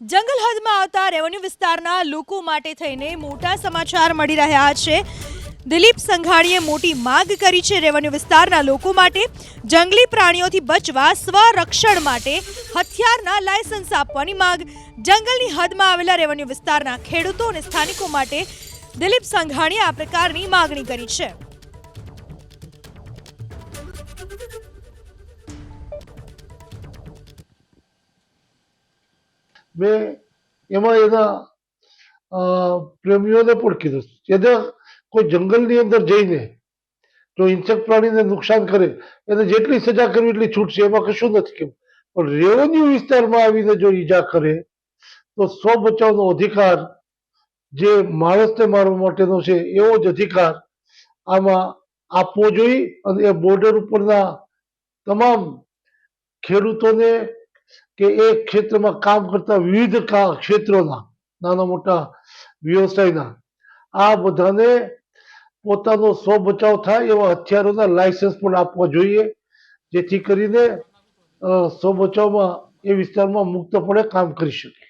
જંગલ હદમાં આવતા રેવન્યુ વિસ્તારના લોકો માટે થઈને મોટા સમાચાર મળી રહ્યા છે. દિલીપ સંઘાણીએ મોટી માંગ કરી છે રેવન્યુ વિસ્તારના લોકો માટે. જંગલી પ્રાણીઓથી બચવા, સ્વરક્ષણ માટે હથિયારના લાયસન્સ આપવાની માંગ. જંગલની હદમાં આવેલા રેવન્યુ વિસ્તારના ખેડૂતો અને સ્થાનિકો માટે દિલીપ સંઘાણીએ આ પ્રકારની માગણી કરી છે. મેં એમાં એના પ્રેમીઓને પણ કીધું એને કોઈ જંગલની અંદર જઈને જો ઇન્સેક્ટ પ્રાણીને નુકસાન કરે, એને જેટલી સજા કરવી એટલી છૂટ છે, એમાં કશું નથી કેવું. પણ રેવન્યુ વિસ્તારમાં આવીને જો ઈજા કરે, તો સ્વ બચાવનો અધિકાર જે માણસને મારવા માટેનો છે, એવો જ અધિકાર આમાં આપવો જોઈએ. અને એ બોર્ડર ઉપરના તમામ ખેડૂતોને કે એ ક્ષેત્રમાં કામ કરતા વિવિધ ક્ષેત્રોના, નાના મોટા વ્યવસાયના, આ બધાને પોતાનો સ્વ બચાવ થાય એવા હથિયારોના લાયસન્સ પણ આપવા જોઈએ, જેથી કરીને સો બચાવમાં એ વિસ્તારમાં મુક્તપણે કામ કરી શકે.